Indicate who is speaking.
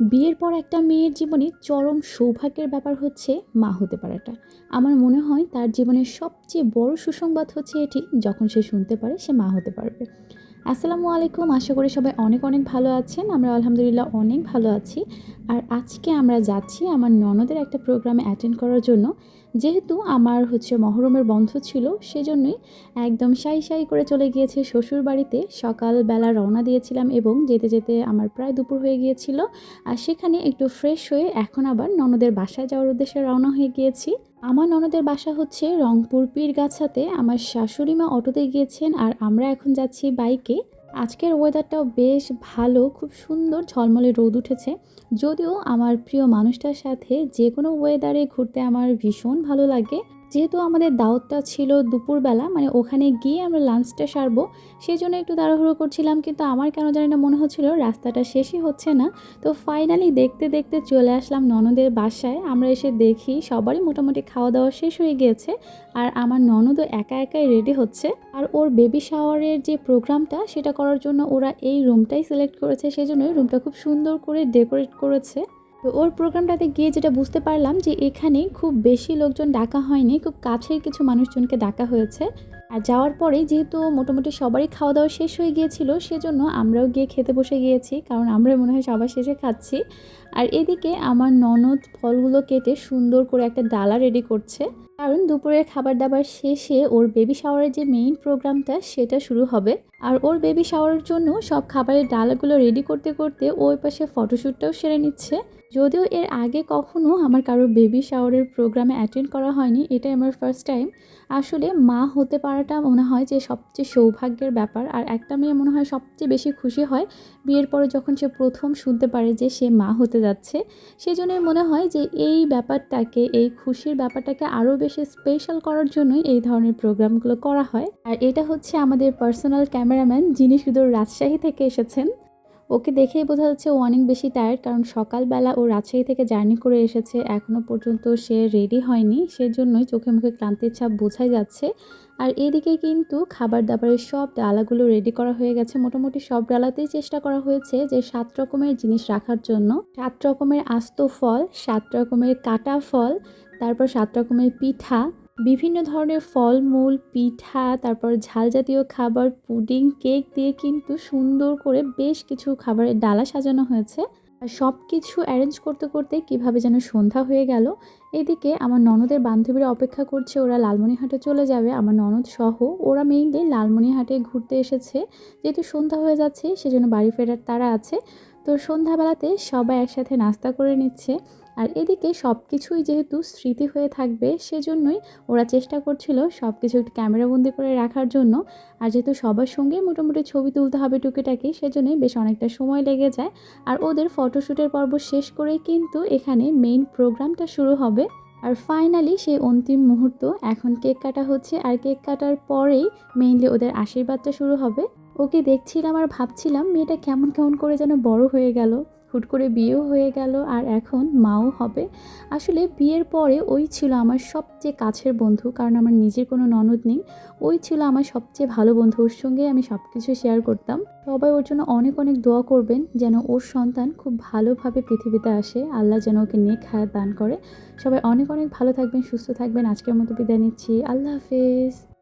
Speaker 1: বিয়ের পর একটা মেয়ের জীবনে চরম সৌভাগ্যের ব্যাপার হচ্ছে মা হতে পারাটা। আমার মনে হয় তার জীবনের সবচেয়ে বড় সুসংবাদ হচ্ছে এটি, যখন সে শুনতে পারে সে মা হতে পারবে। আসসালামু আলাইকুম। আশা করি সবাই অনেক অনেক ভালো আছেন। আমরা আলহামদুলিল্লাহ অনেক ভালো আছি। আর আজকে আমরা যাচ্ছি আমার ননদের একটা প্রোগ্রামে অ্যাটেন্ড করার জন্য। যেহেতু আমার হচ্ছে মহরমের বন্ধ ছিল, সেজন্যই একদম সাই সাই করে চলে গিয়েছে শ্বশুর বাড়িতে সকালবেলা রওনা দিয়েছিলাম এবং যেতে যেতে আমার প্রায় দুপুর হয়ে গিয়েছিল। আর সেখানে একটু ফ্রেশ হয়ে এখন আবার ননদের বাসায় যাওয়ার উদ্দেশ্যে রওনা হয়ে গিয়েছি। আমার ননদের বাসা হচ্ছে রংপুর পীরগাছাতে। আমার শাশুড়ি মা অটোতে গিয়েছেন আর আমরা এখন যাচ্ছি বাইকে। আজকের ওয়েদারটাও বেশ ভালো, খুব সুন্দর, ঝলমলে রোদ উঠেছে। যদিও আমার প্রিয় মানুষটার সাথে যে কোনো ওয়েদারে ঘুরতে আমার ভীষণ ভালো লাগে। যেহেতু আমাদের দাওয়াতটা ছিল দুপুরবেলা মানে ওখানে গিয়ে আমরা লাঞ্চটা সারবো সেই জন্য একটু তাড়াহুড়ো করছিলাম, কিন্তু আমার কেন জানি না মনে হচ্ছিল রাস্তাটা শেষই হচ্ছে না। তো ফাইনালি দেখতে দেখতে চলে আসলাম ননদের বাসায়। আমরা এসে দেখি সবারই মোটামুটি খাওয়া দাওয়া শেষ হয়ে গিয়েছে, আর আমার ননদও একা একাই রেডি হচ্ছে। আর ওর বেবি শাওয়ারের যে প্রোগ্রামটা সেটা করার জন্য ওরা এই রুমটাই সিলেক্ট করেছে সেই জন্যই রুমটা খুব সুন্দর করে ডেকোরেট করেছে। তো ওর প্রোগ্রামটাতে গিয়ে যেটা বুঝতে পারলাম যে এখানে খুব বেশি লোকজন ডাকা হয়নি, খুব কাছের কিছু মানুষজনকে ডাকা হয়েছে। আর যাওয়ার পরে যেহেতু মোটামুটি সবারই খাওয়া দাওয়া শেষ হয়ে গিয়েছিল, সেজন্য আমরাও গিয়ে খেতে বসে গিয়েছি, কারণ আমরা মনে হয় সবার শেষে খাচ্ছি। আর এদিকে আমার ননদ ফলগুলো কেটে সুন্দর করে একটা ডালা রেডি করছে। কারণ দুপুরের খাবার দাবার শেষে ওর বেবি শাওয়ারের যে মেইন প্রোগ্রামটা সেটা শুরু হবে। আর ওর বেবি শাওয়ারের জন্য সব খাবারের ডালাগুলো রেডি করতে করতে ওই পাশে ফটোশ্যুটটাও সেরে নিচ্ছে। যদিও এর আগে কখনো আমার কারোর বেবি শাওয়ারের প্রোগ্রামে অ্যাটেন্ড করা হয়নি, এটাই আমার ফার্স্ট টাইম আসলে মা হতে পারাটা মনে হয় যে সবচেয়ে সৌভাগ্যের ব্যাপার। আর একটা মেয়ে মনে হয় সবচেয়ে বেশি খুশি হয় বিয়ের পরে যখন সে প্রথম শুনতে পারে যে সে মা হতে যাচ্ছে। সেজন্যই মনে হয় যে এই ব্যাপারটাকে, এই খুশির ব্যাপারটাকে আরও বেশি স্পেশাল করার জন্যই এই ধরনের প্রোগ্রামগুলো করা হয়। আর এটা হচ্ছে আমাদের পার্সোনাল ক্যামেরাম্যান যিনি শুধু রাজশাহী থেকে এসেছেন। ওকে দেখেই বোঝা যাচ্ছে ও অনেক বেশি টায়ার্ড কারণ সকালবেলা ও রাজশাহী থেকে জার্নি করে এসেছে। এখনও পর্যন্ত সে রেডি হয়নি, সেজন্যই চোখে মুখে ক্লান্তির ছাপ বোঝাই যাচ্ছে। আর এদিকে কিন্তু খাবার দাবারের সব ডালাগুলো রেডি করা হয়ে গেছে। মোটামুটি সব ডালাতেই চেষ্টা করা হয়েছে যে সাত রকমের জিনিস রাখার জন্য। সাত রকমের আস্ত ফল, সাত রকমের কাটা ফল, তারপর সাত রকমের পিঠা বিভিন্ন ধরনের ফলমূল, পিঠা, তারপর ঝাল জাতীয় খাবার, পুডিং, কেক দিয়ে কিন্তু সুন্দর করে বেশ কিছু খাবারের ডালা সাজানো হয়েছে। আর সব কিছু অ্যারেঞ্জ করতে করতে কীভাবে যেন সন্ধ্যা হয়ে গেল, এদিকে আমার ননদের বান্ধবীরা অপেক্ষা করছে, ওরা লালমনিহাটে চলে যাবে। আমার ননদ সহ ওরা মেইনলি লালমনিহাটে ঘুরতে এসেছে। যেহেতু সন্ধ্যা হয়ে যাচ্ছে, সেজন্য বাড়ি ফেরার তারা আছে। তো সন্ধ্যাবেলাতে সবাই একসাথে নাস্তা করে নিচ্ছে। আর এদিকে সব কিছুই যেহেতু স্মৃতি হয়ে থাকবে, সেজন্যই ওরা চেষ্টা করছিল সব কিছু একটু ক্যামেরাবন্দি করে রাখার জন্য। আর যেহেতু সবার সঙ্গে মোটামুটি ছবি তুলতে হবে টুকিটাকি, সেজন্যই বেশ অনেকটা সময় লেগে যায়। আর ওদের ফটোশ্যুটের পর্ব শেষ করেই কিন্তু এখানে মেইন প্রোগ্রামটা শুরু হবে। আর ফাইনালি সেই অন্তিম মুহূর্ত, এখন কেক কাটা হচ্ছে। আর কেক কাটার পরেই মেইনলি ওদের আশীর্বাদটা শুরু হবে। ওকে দেখছিলাম আর ভাবছিলাম, মেয়েটা কেমন কেমন করে যেন বড় হয়ে গেল। হুট করে বিয়েও হয়ে গেল আর এখন মাও হবে। আসলে বিয়ের পরে ওই ছিল আমার সবচেয়ে কাছের বন্ধু, কারণ আমার নিজের কোনো ননদ নেই। ওই ছিল আমার সবচেয়ে ভালো বন্ধু, ওর সঙ্গে আমি সব কিছু শেয়ার করতাম। সবাই ওর জন্য অনেক অনেক দোয়া করবেন যেন ওর সন্তান খুব ভালোভাবে পৃথিবীতে আসে। আল্লাহ যেন ওকে নেক হায়াত দান করে। সবাই অনেক অনেক ভালো থাকবেন, সুস্থ থাকবেন। আজকের মতো বিদায় নিচ্ছি। আল্লাহ হাফেজ।